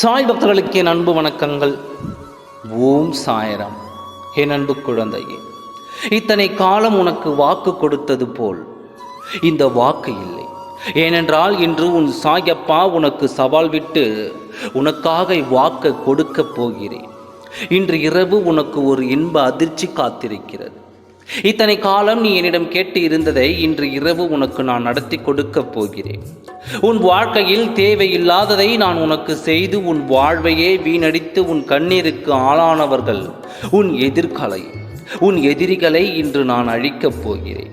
சாய் பக்தர்களுக்கு என் அன்பு வணக்கங்கள். ஓம் சாயரம். என் அன்பு குழந்தையே இத்தனை காலம் உனக்கு வாக்கு கொடுத்தது போல் இந்த வாக்கு இல்லை. ஏனென்றால் இன்று உன் சாயப்பா உனக்கு சவால் விட்டு உனக்காக வாக்கு கொடுக்கப் போகிறேன். இன்று இரவு உனக்கு ஒரு இன்ப அதிர்ச்சி காத்திருக்கிறது. இத்தனை காலம் நீ என்னிடம் கேட்டு இருந்ததை இன்று இரவு உனக்கு நான் நடத்தி கொடுக்கப் போகிறேன். உன் வாழ்க்கையில் தேவையில்லாததை நான் உனக்கு செய்து உன் வாழ்வையே வீணடித்து உன் கண்ணீருக்கு ஆளானவர்கள். உன் எதிர்காலை உன் எதிரிகளை இன்று நான் அழிக்கப் போகிறேன்.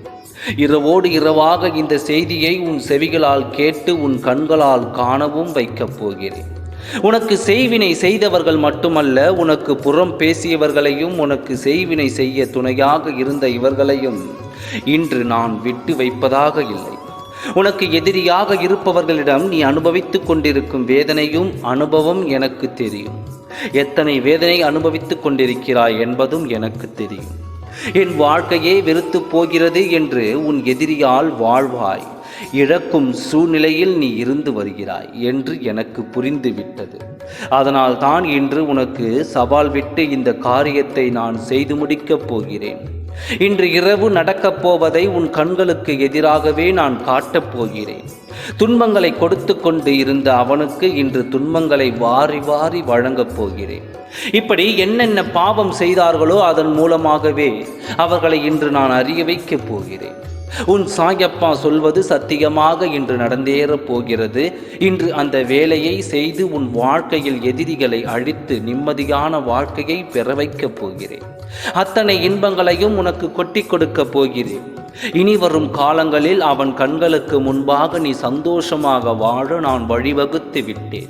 இரவோடு இரவாக இந்த செய்தியை உன் செவிகளால் கேட்டு உன் கண்களால் காணவும் வைக்கப் போகிறேன். உனக்கு செய்வினை செய்தவர்கள் மட்டுமல்ல உனக்கு புறம் பேசியவர்களையும் உனக்கு செய்வினை செய்ய துணையாக இருந்த இவர்களையும் இன்று நான் விட்டு வைப்பதாக இல்லை. உனக்கு எதிரியாக இருப்பவர்களிடம் நீ அனுபவித்துக் கொண்டிருக்கும் வேதனையும் அனுபவம் எனக்கு தெரியும். எத்தனை வேதனை அனுபவித்துக் கொண்டிருக்கிறாய் என்பதும் எனக்கு தெரியும். என் வாழ்க்கையே வெறுத்து போகிறது என்று உன் எதிரியால் வாழ்வாய். இழக்கும் சூழ்நிலையில் நீ இருந்து வருகிறாய் என்று எனக்கு புரிந்துவிட்டது. அதனால் தான் இன்று உனக்கு சவால் விட்டு இந்த காரியத்தை நான் செய்து முடிக்கப் போகிறேன். இன்று இரவு நடக்கப் போவதை உன் கண்களுக்கு எதிராகவே நான் காட்டப் போகிறேன். துன்பங்களை கொடுத்து கொண்டு இருந்த அவனுக்கு இன்று துன்பங்களை வாரி வாரி வழங்கப் போகிறேன். இப்படி என்னென்ன பாவம் செய்தார்களோ அதன் மூலமாகவே அவர்களை இன்று நான் அறிய வைக்கப் போகிறேன். உன் சாயப்பா சொல்வது சத்தியமாக இன்று நடந்தேறப் போகிறது. இன்று அந்த வேலையை செய்து உன் வாழ்க்கையில் எதிரிகளை அழித்து நிம்மதியான வாழ்க்கையை பெற வைக்கப் போகிறேன். அத்தனை இன்பங்களையும் உனக்கு கொட்டி கொடுக்கப் போகிறேன். இனி வரும் காலங்களில் அவன் கண்களுக்கு முன்பாக நீ சந்தோஷமாக வாழ நான் வழிவகுத்து விட்டேன்.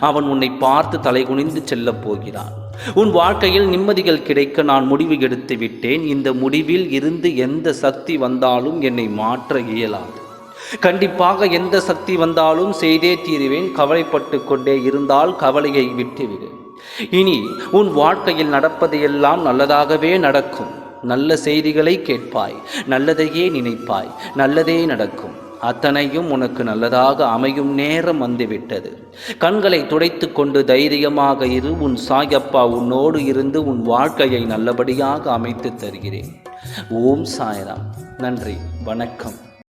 அவன் உன்னை பார்த்து தலைகுனிந்து செல்லப் போகிறான். உன் வாழ்க்கையில் நிம்மதிகள் கிடைக்க நான் முடிவு எடுத்து விட்டேன். இந்த முடிவில் இருந்து எந்த சக்தி வந்தாலும் என்னை மாற்ற இயலாது. கண்டிப்பாக எந்த சக்தி வந்தாலும் செய்தே தீருவேன். கவலைப்பட்டு கொண்டே இருந்தால் கவலையை விட்டுவிடு. இனி உன் வாழ்க்கையில் நடப்பது எல்லாம் நல்லதாகவே நடக்கும். நல்ல செய்திகளை கேட்பாய் நல்லதையே நினைப்பாய் நல்லதே நடக்கும். அத்தனையும் உனக்கு நல்லதாக அமையும் நேரம் வந்துவிட்டது. கண்களை துடைத்து கொண்டு தைரியமாக இரு உன் சாயப்பா உன்னோடு இருந்து உன் வாழ்க்கையை நல்லபடியாக அமைத்து தருகிறேன். ஓம் சாய்ராம். நன்றி. வணக்கம்.